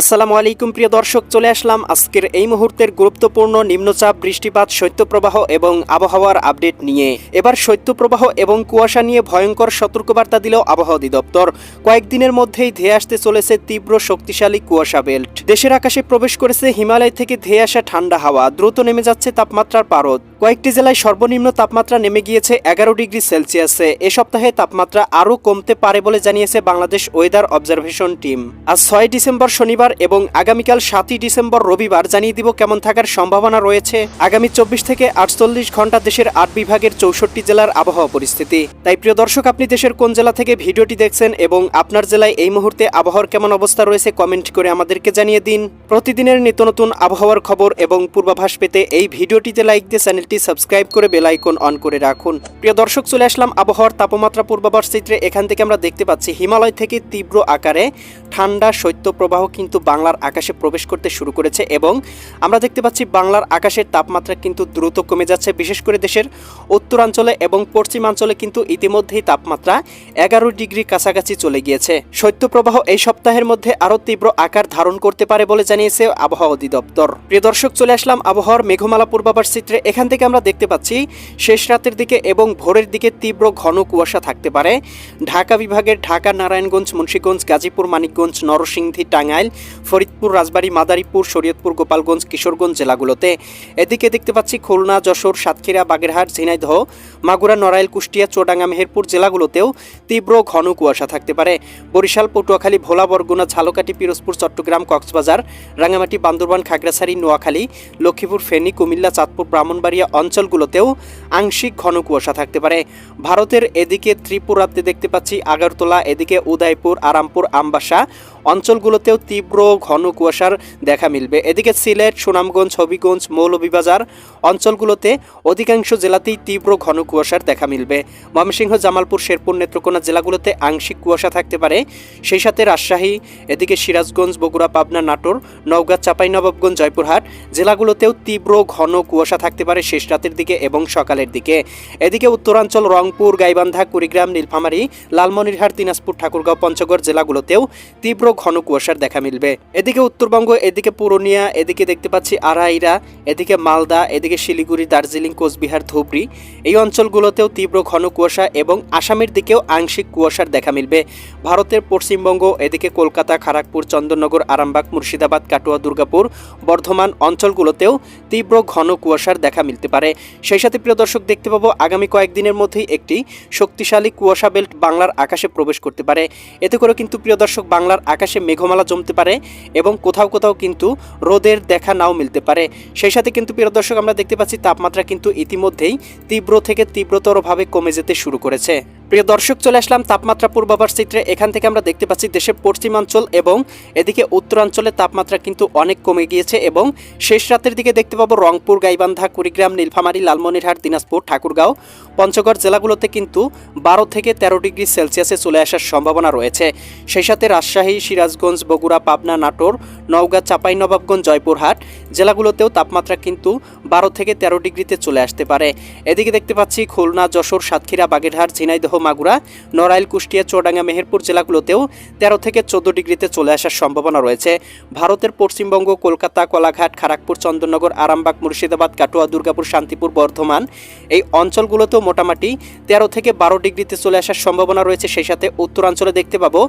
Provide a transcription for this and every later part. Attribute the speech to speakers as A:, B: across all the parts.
A: আসসালামু আলাইকুম, প্রিয় দর্শক, চলে আসলাম আজকের এই মুহূর্তের গুরুত্বপূর্ণ নিম্নচাপ, বৃষ্টিপাত, শৈত্যপ্রবাহ এবং আবহাওয়ার আপডেট নিয়ে। এবার শৈত্যপ্রবাহ এবং কুয়াশা নিয়ে ভয়ঙ্কর সতর্কবার্তা দিল আবহাওয়া অধিদপ্তর। কয়েকদিনের মধ্যেই ধেয়ে আসতে চলেছে তীব্র শক্তিশালী কুয়াশা বেল্ট। দেশের আকাশে প্রবেশ করেছে হিমালয় থেকে ধেয়ে আসা ঠান্ডা হাওয়া। দ্রুত নেমে যাচ্ছে তাপমাত্রার পারদ। কয়েকটি জেলায় সর্বনিম্ন তাপমাত্রা নেমে গিয়েছে এগারো ডিগ্রি সেলসিয়াসে। এ সপ্তাহে তাপমাত্রা আরও কমতে পারে বলে জানিয়েছে বাংলাদেশ ওয়েদার অবজারভেশন টিম। আজ ছয় ডিসেম্বর শনিবার এবং আগামীকাল সাতই ডিসেম্বর রবিবার জানিয়ে দিব কেমন থাকার সম্ভাবনা রয়েছে। আগামী চব্বিশ থেকে আটচল্লিশ ঘণ্টা দেশের আট বিভাগের চৌষট্টি জেলার আবহাওয়া পরিস্থিতি। তাই প্রিয় দর্শক, আপনি দেশের কোন জেলা থেকে ভিডিওটি দেখছেন এবং আপনার জেলায় এই মুহূর্তে আবহাওয়ার কেমন অবস্থা রয়েছে কমেন্ট করে আমাদেরকে জানিয়ে দিন। প্রতিদিনের নিত্য নতুন আবহাওয়ার খবর এবং পূর্বাভাস পেতে এই ভিডিওটিতে লাইক দিয়ে চ্যানেলটি সাবস্ক্রাইব করে বেল আইকন অন করে রাখুন। প্রিয় দর্শক, চলে আসলাম আবহাওয়ার তাপমাত্রা পূর্বাভাস চিত্রে। এখান থেকে আমরা দেখতে পাচ্ছি হিমালয় থেকে তীব্র আকারে ঠান্ডা শৈত্যপ্রবাহ কিন্তু বাংলার আকাশে প্রবেশ করতে শুরু করেছে এবং আমরা দেখতে পাচ্ছি বাংলার আকাশের তাপমাত্রা কিন্তু দ্রুত কমে যাচ্ছে, বিশেষ করে দেশের উত্তরাঞ্চলে এবং পশ্চিমাঞ্চলে কিন্তু ইতিমধ্যেই তাপমাত্রা এগারো ডিগ্রি কাছাকাছি চলে গিয়েছে। শৈত্যপ্রবাহ এই সপ্তাহের মধ্যে আরও তীব্র আকার ধারণ করতে পারে বলে জানিয়েছে আবহাওয়া অধিদপ্তর। প্রিয় দর্শক, চলে আসলাম আবহাওয়ার মেঘমালা পূর্বাভাস চিত্রে। এখান থেকে আমরা দেখতে পাচ্ছি শেষ রাতের দিকে এবং ভোরের দিকে তীব্র ঘন কুয়াশা থাকতে পারে। ঢাকা বিভাগের ঢাকা, নারায়ণগঞ্জ, মুন্সীগঞ্জ, গাজীপুর, মানিকগঞ্জ, নরসিংদী, টাঙ্গাইল ফরিদপুর, রাজবাড়ী, মাদারীপুর, শরীয়তপুর, গোপালগঞ্জ, কিশোরগঞ্জ জেলাগুলোতে। এদিকে দেখতে পাচ্ছি খুলনা, যশোর, সাতক্ষীরা, বাগেরহাট, ঝিনাইদহ, মাগুরা, নড়াইল, কুষ্টিয়া চোডাঙ্গা মেহেরপুর জেলাগুলোতেও তীব্র ঘন কুয়াশা থাকতে পারে। বরিশাল, পটুয়াখালী, ভোলা, বরগুনা, ঝালকাঠি, পিরোজপুর, চট্টগ্রাম, কক্সবাজার রাঙামাটি বান্দরবান, খাগড়াছড়ি, নোয়াখালী, লক্ষ্মীপুর, ফেনী, কুমিল্লা, চাঁদপুর, ব্রাহ্মণবাড়িয়া অঞ্চলগুলোতেও আংশিক ঘন কুয়াশা থাকতে পারে। ভারতের এদিকে ত্রিপুরাতে দেখতে পাচ্ছি আগরতলা, এদিকে উদয়পুর, আরামপুর, আমবাসা অঞ্চলগুলোতেও তীব্র ঘন কুয়াশার দেখা মিলবে। এদিকে সিলেট, সুনামগঞ্জ, হবিগঞ্জ, মৌলভীবাজার অঞ্চলগুলোতে অধিকাংশ জেলাতেই তীব্র ঘন কুয়াশার দেখা মিলবে। ময়মনসিংহ, জামালপুর, শেরপুর, নেত্রকোনা জেলাগুলোতে আংশিক কুয়াশা থাকতে পারে। সেই সাথে রাজশাহী, এদিকে সিরাজগঞ্জ, বগুড়া, পাবনা, নাটোর, নওগাঁ, চাঁপাইনবাবগঞ্জ, জয়পুরহাট জেলাগুলোতেও তীব্র ঘন কুয়াশা থাকতে পারে শেষ রাতের দিকে এবং সকালের দিকে। এদিকে উত্তরাঞ্চল, রংপুর, গাইবান্ধা, কুড়িগ্রাম, নীলফামারী, লালমনিরহাট, দিনাজপুর, ঠাকুরগাঁও, পঞ্চগড় জেলাগুলোতেও তীব্র ঘন কুয়াশার দেখা মিলবে। এদিকে উত্তরবঙ্গ, এদিকে পুরুলিয়া, এদিকে দেখতে পাচ্ছি আড়াইরা এদিকে মালদা, এদিকে শিলিগুড়ি, দার্জিলিং, কোচবিহার, ধুবড়ি। এই অঞ্চলগুলোতেও তীব্র ঘন কুয়াশা এবং আসামের দিকেও আংশিক কুয়াশার দেখা মিলবে। ভারতের পশ্চিমবঙ্গ, এদিকে কলকাতা খড়গপুর চন্দননগর, আরামবাগ, মুর্শিদাবাদ, কাটুয়া, দুর্গাপুর, বর্ধমান অঞ্চলগুলোতেও তীব্র ঘন কুয়াশার দেখা মিলতে পারে। সেই সাথে প্রিয় দর্শক, দেখতে পাবো আগামী কয়েকদিনের মধ্যেই একটি শক্তিশালী কুয়াশা বেল্ট বাংলার আকাশে প্রবেশ করতে পারে। এতে করে কিন্তু প্রিয় দর্শক, বাংলার আকাশে মেঘমালা জমতে পারে। এবং কোথাও কোথাও কিন্তু রোদের দেখা নাও মিলতে পারে। সেই সাথে কিন্তু প্রিয় দর্শক, আমরা দেখতে পাচ্ছি তাপমাত্রা কিন্তু ইতিমধ্যেই তীব্র থেকে তীব্রতরভাবে কমে যেতে শুরু করেছে। প্রিয় দর্শক, চলে আসলাম তাপমাত্রা পূর্বাভাস চিত্রে। এখান থেকে আমরা দেখতে পাচ্ছি দেশের পশ্চিমাঞ্চল এবং এদিকে উত্তরাঞ্চলে তাপমাত্রা কিন্তু অনেক কমে গিয়েছে এবং শেষ রাতের দিকে দেখতে পাবো রংপুর, গাইবান্ধা, কুড়িগ্রাম, নীলফামারী, লালমনিরহাট, দিনাজপুর, ঠাকুরগাঁও, পঞ্চগড় জেলাগুলোতে কিন্তু বারো থেকে তেরো ডিগ্রি সেলসিয়াসে চলে আসার সম্ভাবনা রয়েছে। সেই সাথে রাজশাহী, সিরাজগঞ্জ, বগুড়া, পাবনা, নাটোর, নওগাঁ, চাঁপাইনবাবগঞ্জ, জয়পুরহাট জেলাগুলোতেও তাপমাত্রা কিন্তু বারো থেকে তেরো ডিগ্রিতে চলে আসতে পারে। এদিকে দেখতে পাচ্ছি খুলনা, যশোর, সাতক্ষীরা, বাগেরহাট, ঝিনাইদহ মাগুরা, নড়াইল, কুষ্টিয়া চুয়াডাঙ্গা মেহেরপুর জেলাগুলোতেও তেরো থেকে চোদ্দ ডিগ্রিতে চলে আসার সম্ভাবনা রয়েছে। ভারতের পশ্চিমবঙ্গ, কলকাতা, কলাঘাট খড়গপুর চন্দননগর, আরামবাগ, মুর্শিদাবাদ, কাটোয়া, দুর্গাপুর, শান্তিপুর, বর্ধমান এই অঞ্চলগুলোতেও মোটামুটি তেরো থেকে বারো ডিগ্রিতে চলে আসার সম্ভাবনা রয়েছে। সেই সাথে উত্তরাঞ্চলে দেখতে পাবো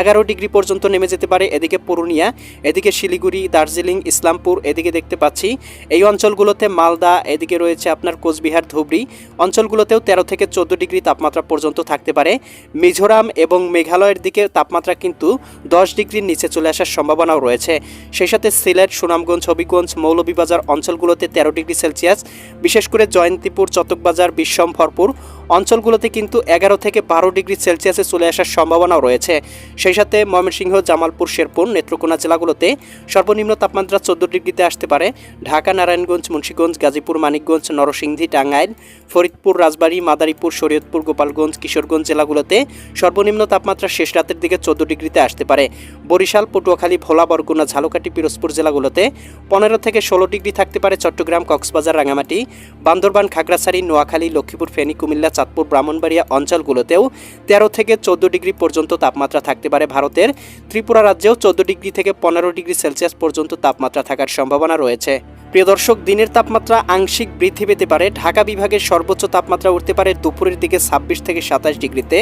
A: এগারো ডিগ্রি পর্যন্ত নেমে যেতে পারে এদিকে পুরুলিয়া, এদিকে শিলিগুড়ি, দার্জিলিং, ইসলামপুর, এদিকে দেখতে পাচ্ছি এই অঞ্চলগুলোতে মালদা, এদিকে রয়েছে আপনার কোচবিহার, ধুবড়ি। অঞ্চলগুলোতেও তেরো থেকে চোদ্দ ডিগ্রি তাপমাত্রা পর্যন্ত থাকতে পারে। মিজোরাম এবং মেঘালয়ের দিকে তাপমাত্রা কিন্তু দশ ডিগ্রির নিচে চলে আসার সম্ভাবনাও রয়েছে। সেই সাথে সিলেট, সুনামগঞ্জ, হবিগঞ্জ, মৌলভীবাজার অঞ্চলগুলোতে তেরো ডিগ্রি সেলসিয়াস। বিশেষ করে জয়ন্তীপুর, চতকবাজার বিশ্বম্ভরপুর অঞ্চলগুলোতে কিন্তু এগারো থেকে বারো ডিগ্রি সেলসিয়াসে চলে আসার সম্ভাবনাও রয়েছে। সেই সাথে ময়মনসিংহ, জামালপুর, শেরপুর, নেত্রকোনা জেলাগুলোতে সর্বনিম্ন তাপমাত্রা চোদ্দ ডিগ্রিতে আসতে পারে। ঢাকা, নারায়ণগঞ্জ, মুন্সীগঞ্জ, গাজীপুর, মানিকগঞ্জ, নরসিংদী, টাঙ্গাইল, ফরিদপুর, রাজবাড়ী, মাদারীপুর, শরীয়তপুর, গোপালগঞ্জ, কিশোরগঞ্জ জেলাগুলোতে সর্বনিম্ন তাপমাত্রা শেষ রাতের দিকে চোদ্দ ডিগ্রিতে আসতে পারে। বরিশাল, পটুয়াখালী, ভোলা, বরগুনা, ঝালকাঠি, পিরোজপুর জেলাগুলোতে পনেরো থেকে ষোলো ডিগ্রি থাকতে পারে চট্টগ্রাম, কক্সবাজার রাঙামাটি বান্দরবান, খাগড়াছড়ি, নোয়াখালী, লক্ষ্মীপুর, ফেনী, কুমিল্লা চাঁদপুর ব্রাহ্মণবাড়িয়া অঞ্চলগুলোতেও তেরো থেকে চোদ্দ ডিগ্রি পর্যন্ত তাপমাত্রা থাকতে পারে। ভারতের ত্রিপুরা রাজ্যেও চোদ্দ ডিগ্রি থেকে পনেরো ডিগ্রি সেলসিয়াস পর্যন্ত তাপমাত্রা থাকার সম্ভাবনা রয়েছে। প্রিয় দর্শক, দিনের তাপমাত্রা আংশিক বৃদ্ধি পেতে পারে। ঢাকা বিভাগের সর্বোচ্চ তাপমাত্রা উঠতে পারে দুপুরের দিকে ছাব্বিশ থেকে সাতাশ ডিগ্রিতে।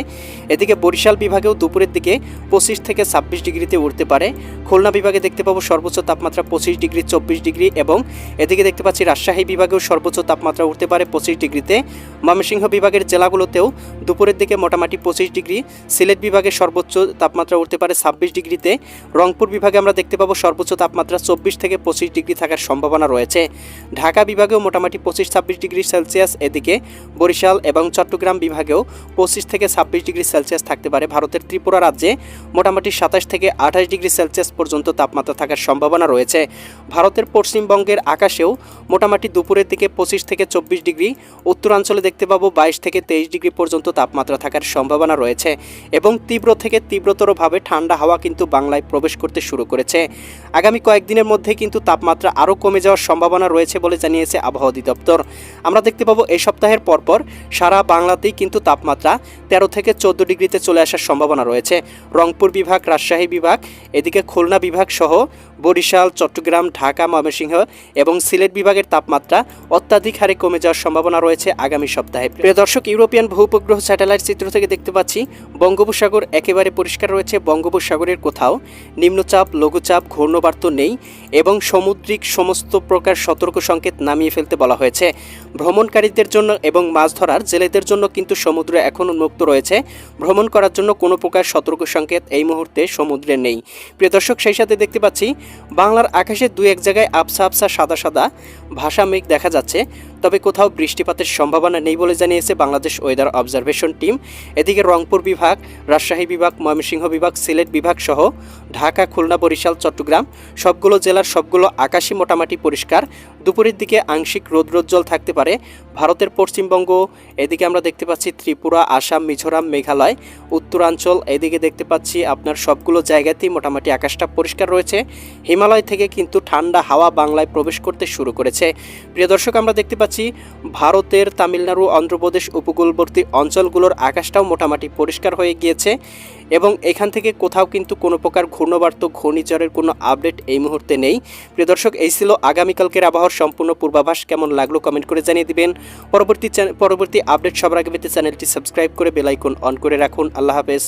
A: এদিকে বরিশাল বিভাগেও দুপুরের দিকে পঁচিশ থেকে ছাব্বিশ ডিগ্রিতে উঠতে পারে। খুলনা বিভাগে দেখতে পাবো সর্বোচ্চ তাপমাত্রা পঁচিশ ডিগ্রি, চব্বিশ ডিগ্রি এবং এদিকে দেখতে পাচ্ছি রাজশাহী বিভাগেও সর্বোচ্চ তাপমাত্রা উঠতে পারে পঁচিশ ডিগ্রিতে। ময়মনসিংহ বিভাগের জেলাগুলোতেও দুপুরের দিকে মোটামুটি পঁচিশ ডিগ্রি। সিলেট বিভাগে সর্বোচ্চ তাপমাত্রা উঠতে পারে ছাব্বিশ ডিগ্রিতে। রংপুর বিভাগে আমরা দেখতে পাবো সর্বোচ্চ তাপমাত্রা চব্বিশ থেকে পঁচিশ ডিগ্রি থাকার সম্ভাবনা রয়েছে ঢাকা বিভাগেও মোটামুটি পঁচিশ ছাব্বিশ ডিগ্রি সেলসিয়াস এদিকে, বরিশাল এবং চট্টগ্রাম বিভাগেও পঁচিশ থেকে ছাব্বিশ ডিগ্রি সেলসিয়াস থাকতে পারে। ভারতের ত্রিপুরা রাজ্যে মোটামুটি সাতাশ থেকে আঠাশ ডিগ্রি সেলসিয়াস পর্যন্ত তাপমাত্রা থাকার সম্ভাবনা রয়েছে। ভারতের পশ্চিমবঙ্গের আকাশেও মোটামুটি দুপুরের দিকে পঁচিশ থেকে চব্বিশ ডিগ্রি, উত্তরাঞ্চলে দেখতে পাবো বাইশ থেকে তেইশ ডিগ্রি পর্যন্ত তাপমাত্রা থাকার সম্ভাবনা রয়েছে এবং তীব্র থেকে তীব্রতরভাবে ঠান্ডা হাওয়া কিন্তু বাংলায় প্রবেশ করতে শুরু করেছে। আগামী কয়েকদিনের মধ্যে কিন্তু তাপমাত্রা আরও কমে যাওয়ার সম্ভাবনা রয়েছে বলে জানিয়েছে আবহাওয়া অধিদপ্তর। আমরা দেখতে পাবো এই সপ্তাহের পরপর সারা বাংলাতেই কিন্তু তাপমাত্রা তেরো থেকে চোদ্দ ডিগ্রিতে চলে আসার সম্ভাবনা রয়েছে। রংপুর বিভাগ, রাজশাহী বিভাগ, এদিকে খুলনা বিভাগ সহ বরিশাল, চট্টগ্রাম, ঢাকা, ময়মনসিংহ এবং সিলেট বিভাগের তাপমাত্রা অত্যাধিক হারে কমে যাওয়ার সম্ভাবনা রয়েছে আগামী সপ্তাহে। প্রিয় দর্শক, ইউরোপিয়ান ভূপগ্রহ স্যাটেলাইট চিত্র থেকে দেখতে পাচ্ছি, বঙ্গোপসাগর একেবারে পরিষ্কার রয়েছে, বঙ্গোপসাগরের কোথাও নিম্নচাপ, লঘুচাপ, ঘূর্ণবার্ত নেই এবং সামুদ্রিক সমস্ত প্রকার সতর্ক সংকেত নামিয়ে ফেলতে বলা হয়েছে। ভ্রমণকারীদের জন্য এবং মাছ ধরার জেলেদের জন্য কিন্তু সমুদ্র এখন উন্মুক্ত রয়েছে। ভ্রমণ করার জন্য কোনো প্রকার সতর্ক সংকেত এই মুহূর্তে সমুদ্রে নেই। প্রিয় দর্শক, সেই সাথে দেখতে পাচ্ছি, বাংলার আকাশে দু এক জায়গায় আবসা আবসা সাদা সাদা ভাষা মেঘ দেখা যাচ্ছে। তবে কোথাও বৃষ্টিপাতের সম্ভাবনা নেই বলে জানিয়েছে বাংলাদেশ ওয়েদার অবজারভেশন টিম। এদিকে রংপুর বিভাগ, রাজশাহী বিভাগ, ময়মনসিংহ বিভাগ, সিলেট বিভাগ সহ ঢাকা, খুলনা, বরিশাল, চট্টগ্রাম সবগুলো জেলার সবগুলো আকাশই মোটামুটি পরিষ্কার। দুপুরের দিকে আংশিক রৌদ্রোজ্জ্বল থাকতে পারে। ভারতের পশ্চিমবঙ্গ, এদিকে আমরা দেখতে পাচ্ছি ত্রিপুরা, আসাম, মিজোরাম, মেঘালয়। উত্তরাঞ্চল, এদিকে দেখতে পাচ্ছি আপনার সবগুলো জায়গাতেই মোটামুটি আকাশটা পরিষ্কার রয়েছে। হিমালয় থেকে কিন্তু ঠান্ডা হাওয়া বাংলায় প্রবেশ করতে শুরু করেছে। প্রিয় দর্শক, আমরা দেখতে পাচ্ছি ভারতের তামিলনাড়ু, অন্ধ্রপ্রদেশ, উপকূলবর্তী অঞ্চলগুলোর আকাশটাও মোটামুটি পরিষ্কার হয়ে গিয়েছে এবং এখান থেকে কোথাও কিন্তু কোনো প্রকার ঘূর্ণবার্ত, ঘূর্ণিঝড়ের কোনো আপডেট এই মুহূর্তে নেই। প্রিয় দর্শক, এই ছিল আগামীকালকের আবহাওয়ার সম্পূর্ণ পূর্বাভাস কেমন লাগল কমেন্ট করে জানিয়ে দিবেন। পরবর্তী পরবর্তী আপডেট সবার আগে পেতে চ্যানেলটি সাবস্ক্রাইব করে বেলাইকন অন করে রাখুন। আল্লাহ হাফেজ।